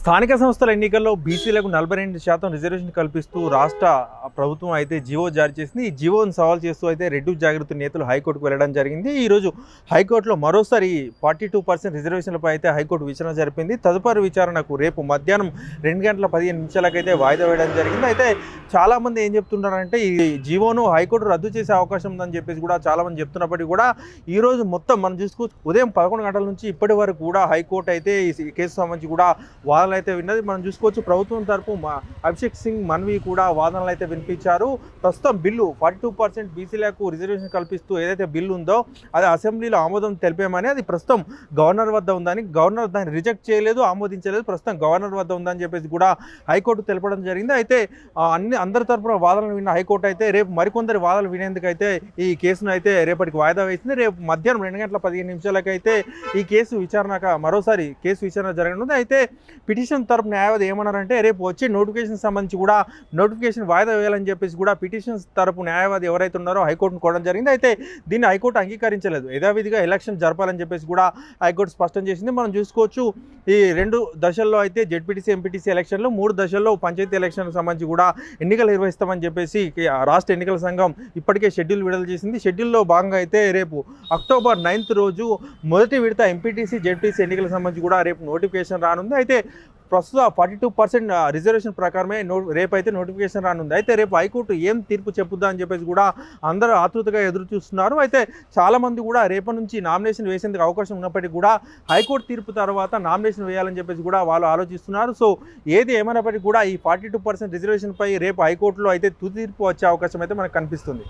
స్థానిక సంస్థల ఎన్నికల్లో బీసీలకు నలభై రెండు శాతం రిజర్వేషన్ కల్పిస్తూ రాష్ట్ర ప్రభుత్వం అయితే జీవో జారీ చేసింది. ఈ జీవోను సవాల్ చేస్తూ అయితే రెడ్డి జాగ్రత్త నేతలు హైకోర్టుకు వెళ్ళడం జరిగింది. ఈరోజు హైకోర్టులో మరోసారి ఫార్టీ టూ పర్సెంట్ రిజర్వేషన్లపై అయితే హైకోర్టు విచారణ జరిపింది. తదుపరి విచారణకు రేపు మధ్యాహ్నం రెండు గంటల పదిహేను నిమిషాలకైతే వాయిదా వేయడం జరిగింది. అయితే చాలామంది ఏం చెప్తున్నారంటే ఈ జీవోను హైకోర్టు రద్దు చేసే అవకాశం ఉందని చెప్పేసి కూడా చాలామంది చెప్తున్నప్పటికీ కూడా ఈ రోజు మొత్తం మనం చూసుకోవచ్చు ఉదయం పదకొండు గంటల నుంచి ఇప్పటి వరకు కూడా హైకోర్టు అయితే ఈ కేసు సంబంధించి కూడా వాదనలు అయితే విన్నది. మనం చూసుకోవచ్చు ప్రభుత్వం తరపు మా అభిషేక్ సింగ్ మన్వి కూడా వాదనలు అయితే వినిపించారు. ప్రస్తుతం బిల్లు ఫార్టీ టూ పర్సెంట్ బీసీలకు రిజర్వేషన్ కల్పిస్తూ ఏదైతే బిల్లు ఉందో అది అసెంబ్లీలో ఆమోదం తెలిపామని అది ప్రస్తుతం గవర్నర్ వద్ద ఉందని గవర్నర్ దాన్ని రిజెక్ట్ చేయలేదు ఆమోదించలేదు ప్రస్తుతం గవర్నర్ వద్ద ఉందని చెప్పేసి కూడా హైకోర్టు తెలపడం జరిగింది. అయితే అన్ని అందరి తరపున వాదనలు విన్న హైకోర్టు అయితే రేపు మరికొందరి వాదనలు వినేందుకైతే ఈ కేసును అయితే రేపటికి వాయిదా వేసింది. రేపు మధ్యాహ్నం రెండు గంటల పదిహేను నిమిషాలకైతే ఈ కేసు విచారణక మరోసారి కేసు విచారణ జరగనుంది. అయితే పిటిషన్ తరపు న్యాయవాది ఏమన్నారంటే రేపు వచ్చే నోటిఫికేషన్ సంబంధించి కూడా నోటిఫికేషన్ వాయిదా వేయాలని చెప్పేసి కూడా పిటిషన్స్ తరపు న్యాయవాది ఎవరైతే ఉన్నారో హైకోర్టును కోవడం జరిగింది. అయితే దీన్ని హైకోర్టు అంగీకరించలేదు. యథావిధిగా ఎలక్షన్ జరపాలని చెప్పేసి కూడా హైకోర్టు స్పష్టం చేసింది. మనం చూసుకోవచ్చు ఈ రెండు దశల్లో అయితే జెడ్పీటీసీ ఎంపీటీసీ ఎలక్షన్లు మూడు దశల్లో పంచాయతీ ఎలక్షన్లకు సంబంధించి కూడా ఎన్నికలు నిర్వహిస్తామని చెప్పేసి రాష్ట్ర ఎన్నికల సంఘం ఇప్పటికే షెడ్యూల్ విడుదల చేసింది. షెడ్యూల్లో భాగంగా అయితే రేపు అక్టోబర్ నైన్త్ రోజు మొదటి విడత ఎంపీటీసీ జెడ్పీసీ ఎన్నికలకు సంబంధించి కూడా రేపు నోటిఫికేషన్ రానుంది. అయితే ప్రస్తుతం ఫార్టీ టూ పర్సెంట్ రిజర్వేషన్ ప్రకారమే నో రేపైతే అయితే నోటిఫికేషన్ రానుంది. అయితే రేపు హైకోర్టు ఏం తీర్పు చెప్పుద్దా అని చెప్పేసి కూడా అందరూ ఆతృతగా ఎదురు చూస్తున్నారు అయితే చాలామంది కూడా రేపటి నుంచి నామినేషన్ వేసేందుకు అవకాశం ఉన్నప్పటికీ కూడా హైకోర్టు తీర్పు తర్వాత నామినేషన్ వేయాలని చెప్పేసి కూడా వాళ్ళు ఆలోచిస్తున్నారు. సో ఏది ఏమైనప్పటికీ కూడా ఈ ఫార్టీ టూ పర్సెంట్ రిజర్వేషన్పై రేపు హైకోర్టులో అయితే తుది తీర్పు వచ్చే అవకాశం అయితే మనకు కనిపిస్తుంది.